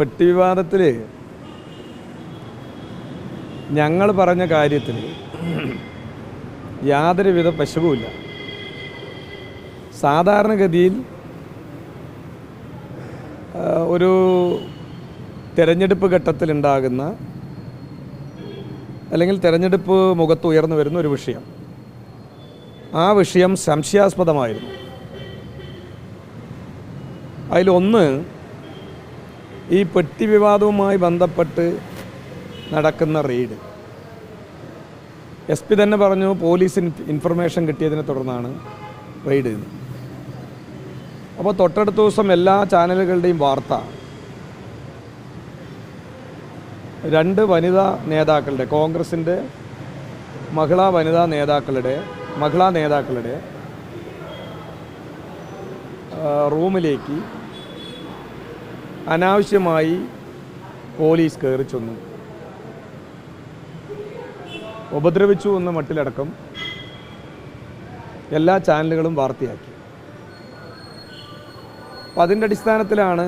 പെട്ടി വിവാദത്തിൽ ഞങ്ങൾ പറഞ്ഞ കാര്യത്തിൽ യാതൊരുവിധ പശുവുമില്ല. സാധാരണഗതിയിൽ ഒരു തിരഞ്ഞെടുപ്പ് ഘട്ടത്തിലുണ്ടാകുന്ന അല്ലെങ്കിൽ തിരഞ്ഞെടുപ്പ് മുഖത്ത് ഉയർന്നു വരുന്ന ഒരു വിഷയം. ആ വിഷയം സംശയാസ്പദമായിരുന്നു. അതിലൊന്ന് ഈ പെട്ടി വിവാദവുമായി ബന്ധപ്പെട്ട് നടക്കുന്ന റെയ്ഡ്. എസ് പി തന്നെ പറഞ്ഞു പോലീസിന് ഇൻഫർമേഷൻ കിട്ടിയതിനെ തുടർന്നാണ് റെയ്ഡ് അപ്പോൾ തൊട്ടടുത്ത ദിവസം എല്ലാ ചാനലുകളുടെയും വാർത്ത രണ്ട് വനിതാ നേതാക്കളുടെ കോൺഗ്രസിന്റെ മഹിളാ വനിതാ നേതാക്കളുടെ മഹിളാ നേതാക്കളുടെ റൂമിലേക്ക് അനാവശ്യമായി പോലീസ് കയറി ചെന്നു. ഉപദ്രവിച്ചു എന്ന മട്ടിലടക്കം എല്ലാ ചാനലുകളും വാർത്തയാക്കി. അപ്പം അതിന്റെ അടിസ്ഥാനത്തിലാണ്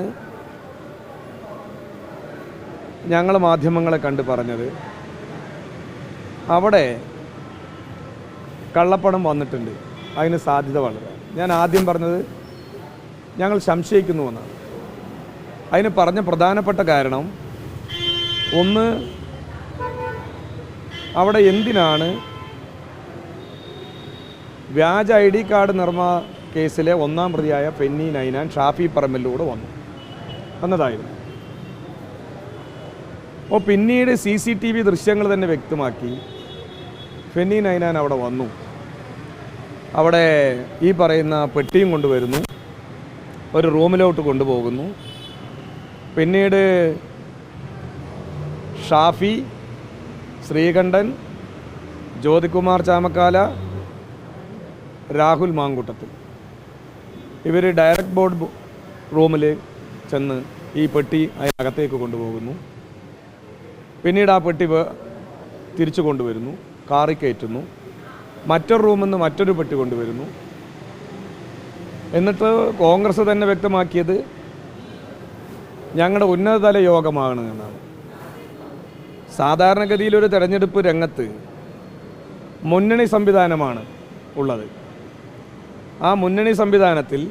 ഞങ്ങൾ മാധ്യമങ്ങളെ കണ്ട് പറഞ്ഞത്. അവിടെ കള്ളപ്പണം വന്നിട്ടുണ്ട്. അതിന് സാധ്യത വളരെ. ഞാൻ ആദ്യം പറഞ്ഞത് ഞങ്ങൾ സംശയിക്കുന്നു എന്നാണ്. അതിന് പറഞ്ഞ പ്രധാനപ്പെട്ട കാരണം ഒന്ന് അവിടെ എന്തിനാണ് വ്യാജ ഐ ഡി കാർഡ് നിർമ്മാ കേസിലെ ഒന്നാം പ്രതിയായ പെന്നി നൈനാൻ ഷാഫി പറമ്പിലൂടെ വന്നു. വന്നതായിരുന്നു. അപ്പോൾ പിന്നീട് സി സി ടി വി ദൃശ്യങ്ങൾ തന്നെ വ്യക്തമാക്കി ഫെന്നി നൈനാൻ അവിടെ വന്നു. അവിടെ ഈ പറയുന്ന പെട്ടിയും കൊണ്ടുവരുന്നു. ഒരു റൂമിലോട്ട് കൊണ്ടുപോകുന്നു. പിന്നീട് ഷാഫി ശ്രീകണ്ഠൻ ജ്യോതികുമാർ ചാമക്കാല രാഹുൽ മാങ്കൂട്ടത്തിൽ. ഇവർ ഡയറക്റ്റ് ബോർഡ് റൂമിൽ ചെന്ന് ഈ പെട്ടി അതിനകത്തേക്ക് കൊണ്ടുപോകുന്നു. പിന്നീട് ആ പെട്ടി തിരിച്ചു കൊണ്ടുവരുന്നു കാറി കയറ്റുന്നു. മറ്റൊരു റൂമിൽ നിന്ന് മറ്റൊരു പെട്ടി കൊണ്ടുവരുന്നു. എന്നിട്ട് കോൺഗ്രസ് തന്നെ വ്യക്തമാക്കിയത് ഞങ്ങളുടെ ഉന്നതതല യോഗമാണ് എന്നാണ്. സാധാരണഗതിയിൽ ഒരു തെരഞ്ഞെടുപ്പ് രംഗത്ത് മുന്നണി സംവിധാനമാണ് ഉള്ളത്. ആ മുന്നണി സംവിധാനത്തിൽ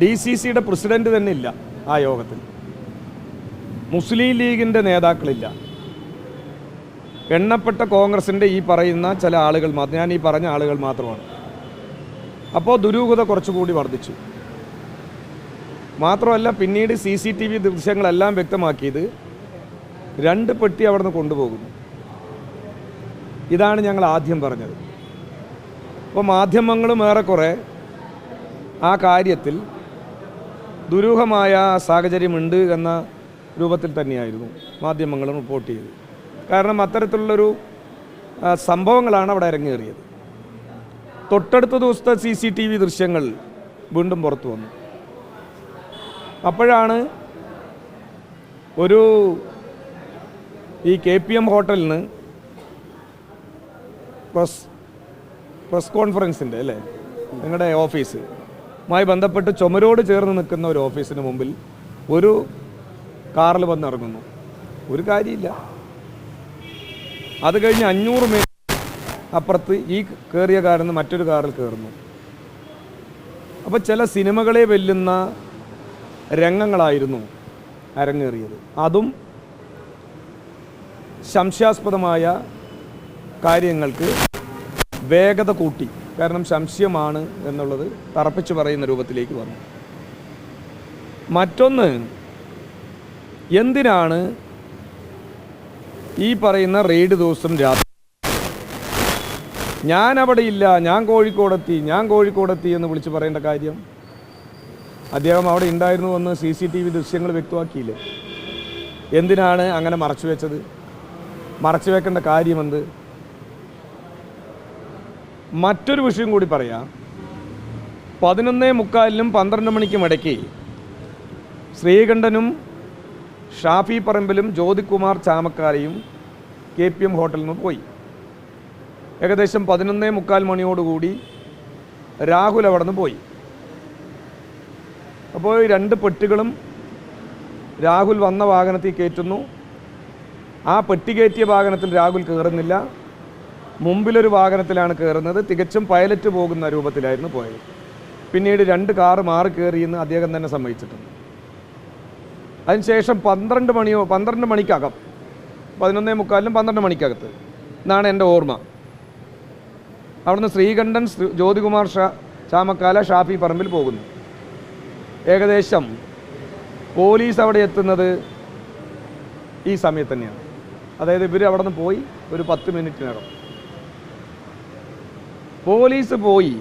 ഡി സി സിയുടെ പ്രസിഡന്റ് തന്നെ ഇല്ല ആ യോഗത്തിൽ. മുസ്ലിം ലീഗിന്റെ നേതാക്കളില്ല. എണ്ണപ്പെട്ട കോൺഗ്രസിന്റെ ഈ പറയുന്ന ചില ആളുകൾ മാത്രം ഞാൻ ഈ പറഞ്ഞ ആളുകൾ മാത്രമാണ്. അപ്പോൾ ദുരൂഹത കുറച്ചുകൂടി വർദ്ധിച്ചു. മാത്രമല്ല പിന്നീട് സി സി ടി വി ദൃശ്യങ്ങളെല്ലാം വ്യക്തമാക്കിയത് രണ്ട് പെട്ടി അവിടുന്ന് കൊണ്ടുപോകുന്നു. ഇതാണ് ഞങ്ങൾ ആദ്യം പറഞ്ഞത്. അപ്പോൾ മാധ്യമങ്ങളും ഏറെക്കുറെ ആ കാര്യത്തിൽ ദുരൂഹമായ സാഹചര്യമുണ്ട് എന്ന രൂപത്തിൽ തന്നെയായിരുന്നു മാധ്യമങ്ങൾ റിപ്പോർട്ട് ചെയ്തത്. കാരണം അത്തരത്തിലുള്ളൊരു സംഭവങ്ങളാണ് അവിടെ ഇറങ്ങേറിയത് തൊട്ടടുത്ത ദിവസത്തെ സി സി ടി വി ദൃശ്യങ്ങൾ വീണ്ടും പുറത്തു വന്നു. അപ്പോഴാണ് ഒരു ഈ കെ പി എം ഹോട്ടലിന് പ്രസ് പ്രസ് കോൺഫറൻസിന്റെ അല്ലേ? നിങ്ങളുടെ ഓഫീസ്. മായി ബന്ധപ്പെട്ട് ചുമരോട് ചേർന്ന് നിൽക്കുന്ന ഒരു ഓഫീസിന് മുമ്പിൽ ഒരു കാറിൽ വന്ന് ഇറങ്ങുന്നു ഒരു കാര്യമില്ല. അത് കഴിഞ്ഞ് അഞ്ഞൂറ് മീറ്റർ അപ്പുറത്ത് ഈ കയറിയ കാറിൽ നിന്ന് മറ്റൊരു കാറിൽ കയറുന്നു അപ്പോൾ ചില സിനിമകളെ വെല്ലുന്ന രംഗങ്ങളായിരുന്നു അരങ്ങേറിയത്. അതും സംശയാസ്പദമായ കാര്യങ്ങൾക്ക് വേഗത കൂട്ടി. കാരണം സംശയമാണ് എന്നുള്ളത് തറപ്പിച്ച് പറയുന്ന രൂപത്തിലേക്ക് വന്നു. മറ്റൊന്ന് എന്തിനാണ് ഈ പറയുന്ന റെയ്ഡ് ദിവസം രാത്രി? ഞാൻ അവിടെ ഇല്ല ഞാൻ കോഴിക്കോടെത്തി ഞാൻ കോഴിക്കോടെത്തി എന്ന് വിളിച്ച് പറയേണ്ട കാര്യം? അദ്ദേഹം അവിടെ ഉണ്ടായിരുന്നു എന്ന് സി സി ടി വി ദൃശ്യങ്ങൾ വ്യക്തമാക്കിയില്ലേ? എന്തിനാണ് അങ്ങനെ മറച്ചു വെച്ചത്? മറച്ചു വെക്കേണ്ട കാര്യമെന്ത്? മറ്റൊരു വിഷയം കൂടി പറയാം. പതിനൊന്നേ മുക്കാലിനും പന്ത്രണ്ട് മണിക്കും ഇടയ്ക്ക് ശ്രീകണ്ഠനും ഷാഫി പറമ്പിലും ജ്യോതികുമാർ ചാമക്കാലയും കെ പി എം ഹോട്ടലിൽ നിന്ന് പോയി. ഏകദേശം പതിനൊന്നേ മുക്കാൽ മണിയോടുകൂടി രാഹുൽ അവിടെ നിന്ന് പോയി. അപ്പോൾ ഈ രണ്ട് പെട്ടികളും രാഹുൽ വന്ന വാഹനത്തിൽ കയറ്റുന്നു. ആ പെട്ടി കയറ്റിയ വാഹനത്തിൽ രാഹുൽ കയറുന്നില്ല. മുമ്പിലൊരു വാഹനത്തിലാണ് കയറുന്നത്. തികച്ചും പൈലറ്റ് പോകുന്ന രൂപത്തിലായിരുന്നു പോയത്. പിന്നീട് രണ്ട് കാറ് മാറി കയറിയെന്ന് അദ്ദേഹം തന്നെ സമ്മതിച്ചിട്ടുണ്ട്. അതിനുശേഷം പന്ത്രണ്ട് മണിയോ പന്ത്രണ്ട് മണിക്കകം പതിനൊന്നേ മുക്കാലിനും പന്ത്രണ്ട് മണിക്കകത്ത് എന്നാണ് എന്റെ ഓർമ്മ. അവിടുന്ന് ശ്രീകണ്ഠൻ ശ്രീ- ജ്യോതികുമാർ ഷാ ചാമക്കാല ഷാഫി പറമ്പിൽ പോകുന്നു. ഏകദേശം പോലീസ് അവിടെ എത്തുന്നത് ഈ സമയത്ത് തന്നെയാണ്. അതായത് ഇവർ അവിടെ നിന്ന് പോയി ഒരു പത്ത് മിനിറ്റിനകം. പോലീസ് പോയി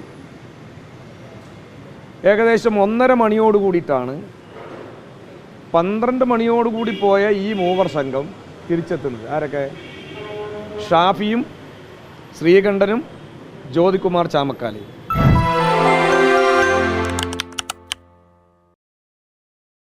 ഏകദേശം ഒന്നര മണിയോട് കൂടിയിട്ടാണ് പന്ത്രണ്ട് മണിയോട് കൂടി പോയ ഈ മൂവർ സംഘം തിരിച്ചെത്തുന്നത്. ആരൊക്കെ? ഷാഫിയും ശ്രീകണ്ഠനും ജ്യോതികുമാർ ചാമക്കാലയും